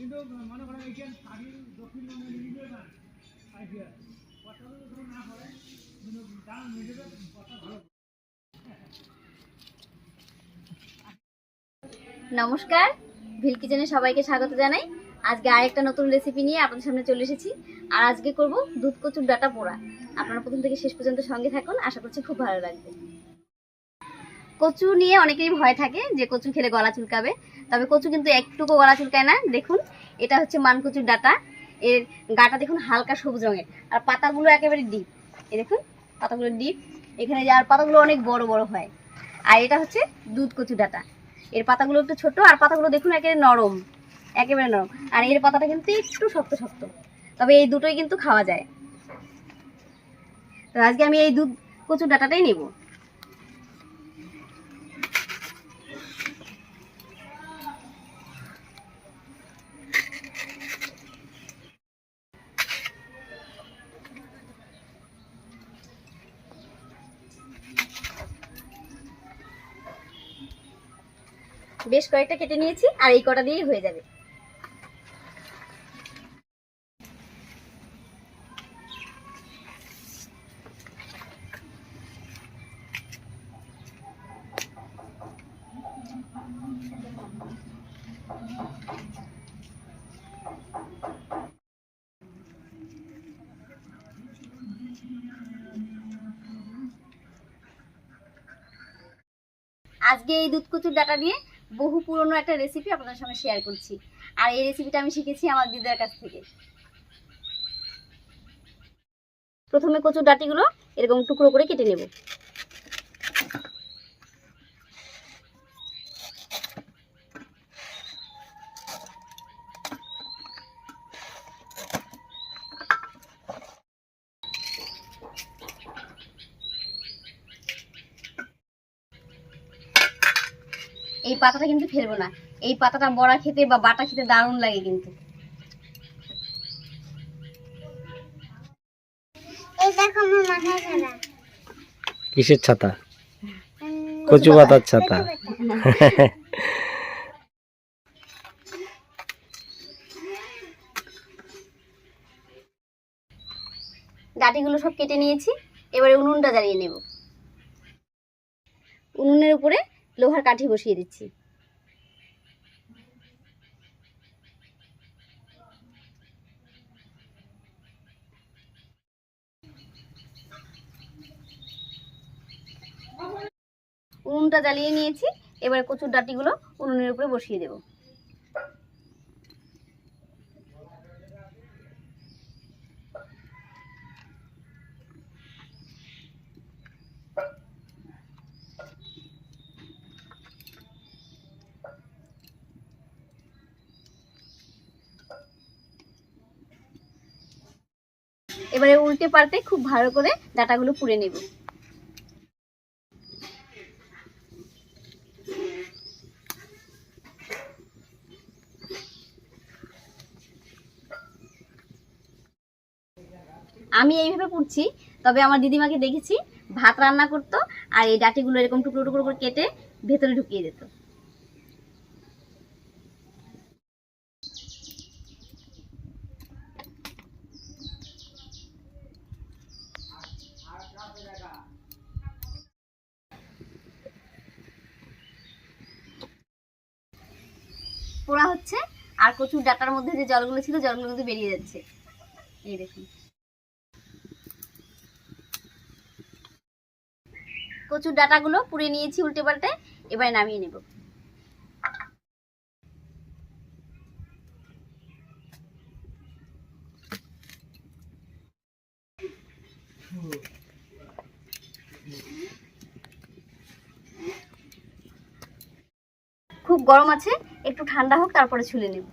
কিন্তু মনে করেন মিলিয়ে না পড়ে কিন্তু মিলিয়ে কথা ভালো। নমস্কার, ভিল কিচেনে সবাইকে স্বাগত জানাই। আজকে আরেকটা নতুন রেসিপি নিয়ে আপনাদের সামনে চলে এসেছি। আর আজকে করব দুধ কচুর ডাটা পোড়া। আপনারা প্রথম থেকে শেষ পর্যন্ত সঙ্গে থাকুন, আশা করছি খুব ভালো লাগবে। কচু নিয়ে অনেকেরই ভয় থাকে যে কচু খেলে গলা চুলকাবে, তবে কচু কিন্তু একটুকু গলা চুলকায় না। দেখুন, এটা হচ্ছে মানকচুর ডাটা। এর গাটা দেখুন হালকা সবুজ রঙের, আর পাতাগুলো একেবারে ডিপ এ দেখুন, পাতাগুলো ডিপ এখানে যে আর পাতাগুলো অনেক বড় বড় হয়। আর এটা হচ্ছে দুধ কচু ডাটা। এর পাতাগুলো একটু ছোট, আর পাতাগুলো দেখুন একেবারে নরম একেবারে নরম। আর এর পাতাটা কিন্তু একটু শক্ত শক্ত। তবে এই দুটোই কিন্তু খাওয়া যায়। তো আজকে আমি এই দুধ কচুর ডাটাটাই নেব। বেশ কয়েকটা কেটে নিয়েছি আর এই কটা দিয়েই হয়ে যাবে। আজকে এই দুধ কচুর ডাটা দিয়ে বহু পুরনো একটা রেসিপি আপনাদের সঙ্গে শেয়ার করছি। আর এই রেসিপিটা আমি শিখেছি আমার দিদার কাছ থেকে। প্রথমে কচুর ডাটিগুলো এরকম টুকরো করে কেটে নেব। এই পাতাটা কিন্তু ফেলব না। এই পাতাটা বড়া খেতে বা বাটা খেতে দারুণ লাগে কিন্তু। কিসের ছাতা? কচু পাতার ছাতা। ডাটিগুলো সব কেটে নিয়েছি। এবারে উনুনটা জ্বালিয়ে নেব। উনুনের উপরে লোহার কাঠি বসিয়ে দিচ্ছি। উনুনটা জ্বালিয়ে নিয়েছি। এবারে কচুর ডাটিগুলো উনুনের উপরে বসিয়ে দেবো। এবারে উল্টে পাল্টে খুব ভালো করে ডাটাগুলো পুড়ে নেব। আমি এইভাবে পুড়ছি, তবে আমার দিদিমাকে দেখেছি, ভাত রান্না করতো আর এই ডাটিগুলো এরকম টুকরো টুকরো করে কেটে ভেতরে ঢুকিয়ে দিত। পোড়া হচ্ছে, আর কচুর ডাটার মধ্যে যে জলগুলো ছিল, জলগুলো কিন্তু বেরিয়ে যাচ্ছে। এই দেখুন। কচুর ডাটাগুলো পুড়ে নিয়েছি উল্টে পাল্টে, এবারে নামিয়ে নেব। খুব গরম আছে একটু ঠান্ডা হোক, তারপরে ছুলে নেব।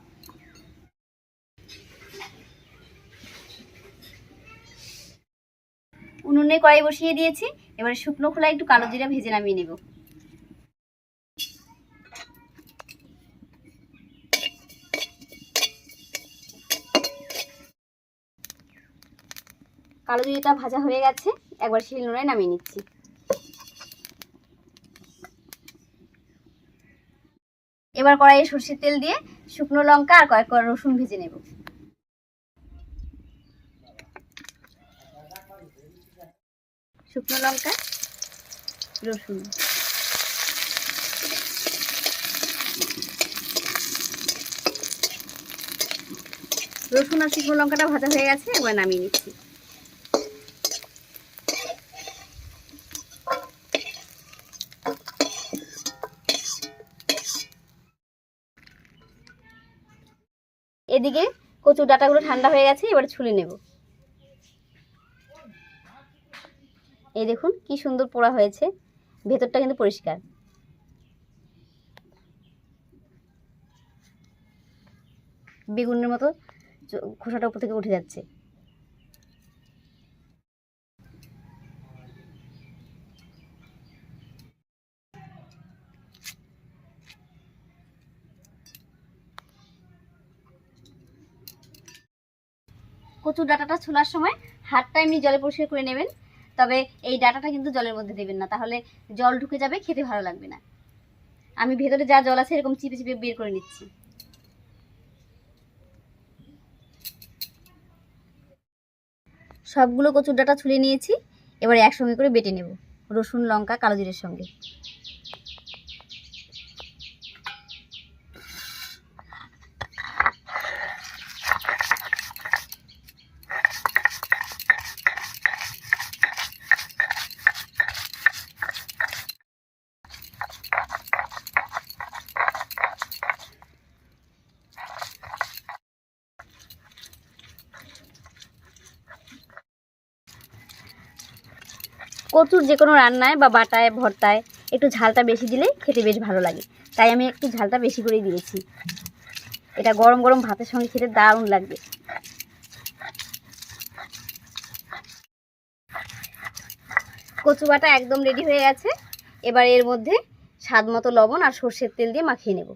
উনুনে কড়াই বসিয়ে দিয়েছি, এবারে শুকনো খোলা একটু কালো জিরা ভেজে নামিয়ে নেব। কালো জিরাটা ভাজা হয়ে গেছে, একবার শিল নোড়ায় নামিয়ে নিচ্ছি। এবার কড়াইয়ে সর্ষের তেল দিয়ে শুকনো লঙ্কা আর কয়েক কোয়া রসুন ভেজে নেব। শুকনো লঙ্কা, রসুন। রসুন আর শুকনো লঙ্কাটা ভাজা হয়ে গেছে, এবার নামিয়ে নিচ্ছি। এদিকে কচুর ডাটাগুলো ঠান্ডা হয়ে গেছে, এবারে ছুলে নেব। এই দেখুন কি সুন্দর পোড়া হয়েছে, ভেতরটা কিন্তু পরিষ্কার। বেগুনের মতো খোসাটা উপর থেকে উঠে যাচ্ছে। কচুর ডাটাটা ছোলার সময় হাতটা এমনি জলে পরিষ্কার করে নেবেন। তবে এই ডাটাটা কিন্তু জলের মধ্যে দেবেন না, তাহলে জল ঢুকে যাবে, খেতে ভালো লাগবে না। আমি ভেতরে যা জল আছে এরকম চিপে চিপে বের করে নিচ্ছি। সবগুলো কচুর ডাটা ছুলে নিয়েছি, এবার একসঙ্গে করে বেটে নেব, রসুন, লঙ্কা, কালো জিরের সঙ্গে। কচুর যে কোনো রান্নায় বা বাটায়, ভর্তায় একটু ঝালটা বেশি দিলে খেতে বেশ ভালো লাগে। তাই আমি একটু ঝালটা বেশি করেই দিয়েছি। এটা গরম গরম ভাতের সঙ্গে খেতে দারুণ লাগবে। কচু বাটা একদম রেডি হয়ে গেছে। এবার এর মধ্যে স্বাদ মতো লবণ আর সর্ষের তেল দিয়ে মাখিয়ে নেব।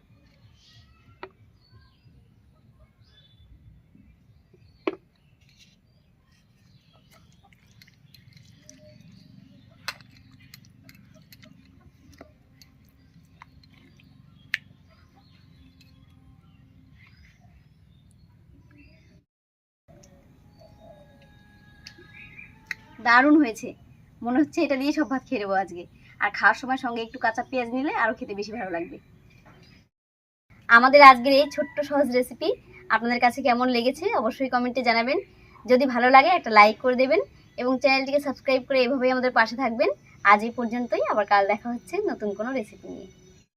দারুণ হয়েছে। মনে হচ্ছে এটা দিয়ে সব ভাত খেয়ে নেব আজকে। আর খাওয়ার সময় সঙ্গে একটু কাঁচা পেঁয়াজ নিলে আরও খেতে বেশি ভালো লাগবে। আমাদের আজকের এই ছোট্ট সহজ রেসিপি আপনাদের কাছে কেমন লেগেছে অবশ্যই কমেন্টে জানাবেন। যদি ভালো লাগে একটা লাইক করে দেবেন এবং চ্যানেলটিকে সাবস্ক্রাইব করে এভাবেই আমাদের পাশে থাকবেন। আজ এই পর্যন্তই, আবার কাল দেখা হচ্ছে নতুন কোনো রেসিপি নিয়ে।